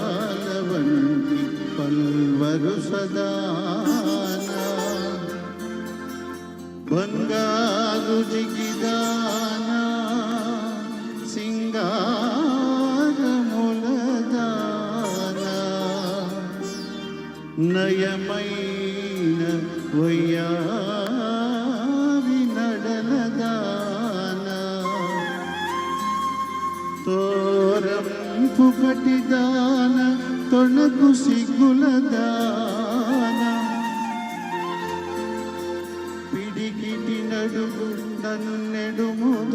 ವಜ್ರಾಲವಂತಿ ಪಲ್ವರು ಸದಾನ ಬಂಗಾರು ಜಿಗಿದಾನ ಸಿಂಗಾರ ಮೂಲದಾನ ನಯಮೈನ ವಯ್ಯಾ తోరంపు కటిదాన తొణకు సిగ్గులదాన పిడికిటి నడుగు నన్నెడుముదాన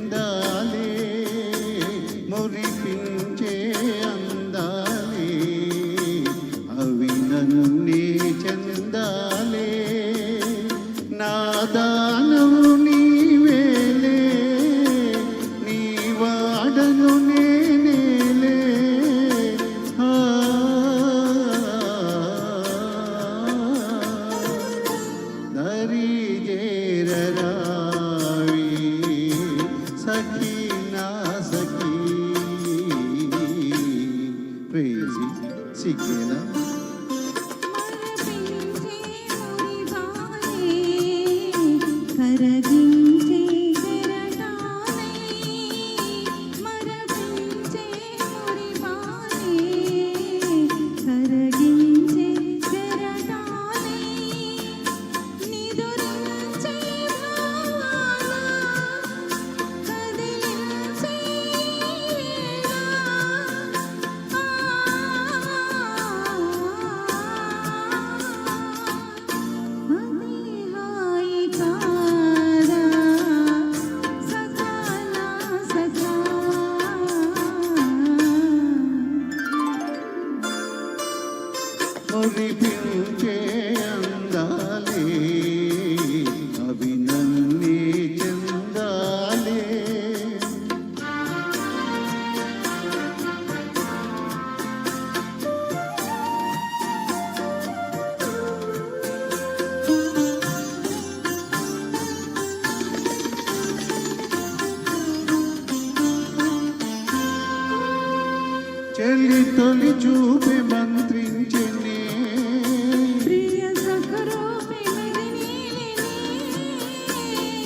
crazy. See, Kayla. మురిపించే అందాలే అవి నన్నే చెందాలే. చెల్లి తొలి చూపు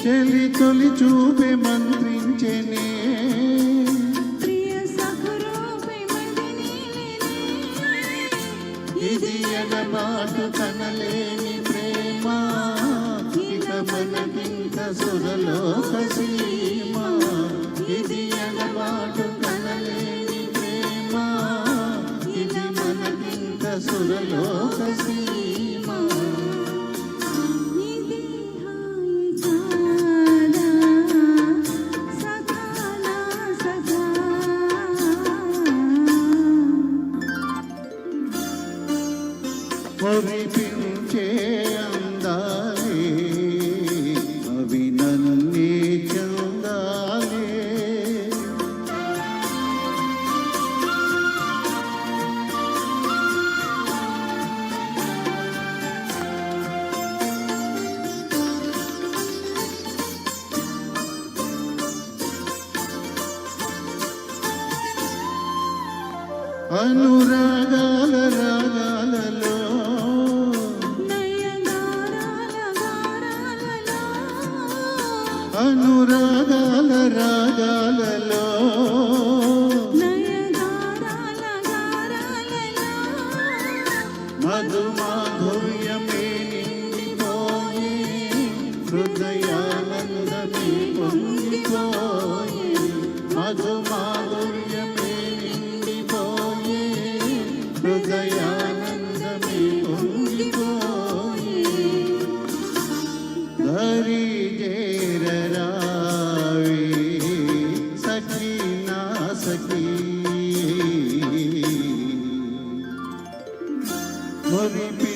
చెల్లి తొలి చూపి మంత్రించనే. ఇది ఎడబాటు కనలేని ప్రేమ. ఇక మనకింక సురలోక సీమ. ఇది ఎడబాటు కనలేని ప్రేమ. ఇది మనకింక సురలోక సీమ అనురాగాల రాగాలలో అనురాగాల రాగాలలో మధుమాధుర్యమే నిండిపోయే హృదయ హృదయానందమే పొంగిపోయి ధరి జేరరావి సఖీ నా సఖీ మురిపించే అందాలే